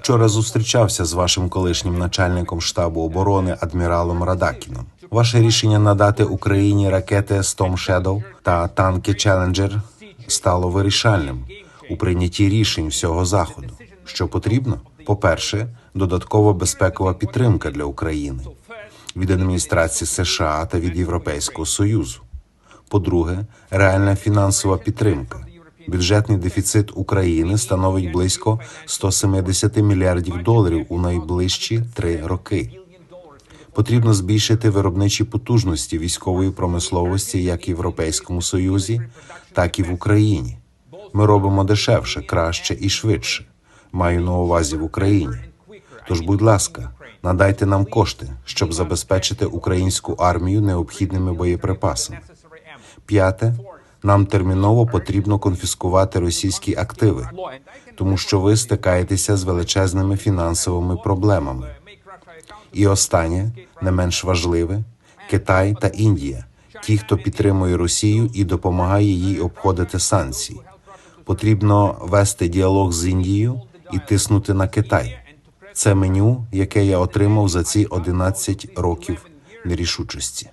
Вчора зустрічався з вашим колишнім начальником штабу оборони адміралом Радакіном. Ваше рішення надати Україні ракети Storm Shadow та танки Challenger стало вирішальним у прийнятті рішень всього заходу. Що потрібно? По-перше, додаткова безпекова підтримка для України від адміністрації США та від Європейського союзу. По-друге, реальна фінансова підтримка. Бюджетний дефіцит України становить близько 170 мільярдів доларів у найближчі три роки. Потрібно збільшити виробничі потужності військової промисловості як в Європейському Союзі, так і в Україні. Ми робимо дешевше, краще і швидше. Маю на увазі в Україні. Тож, будь ласка, надайте нам кошти, щоб забезпечити українську армію необхідними боєприпасами. П'яте, нам терміново потрібно конфіскувати російські активи, тому що ви стикаєтеся з величезними фінансовими проблемами. І останнє, не менш важливе, Китай та Індія, ті, хто підтримує Росію і допомагає їй обходити санкції. Потрібно вести діалог з Індією і тиснути на Китай. Це меню, яке я отримав за ці 11 років нерішучості.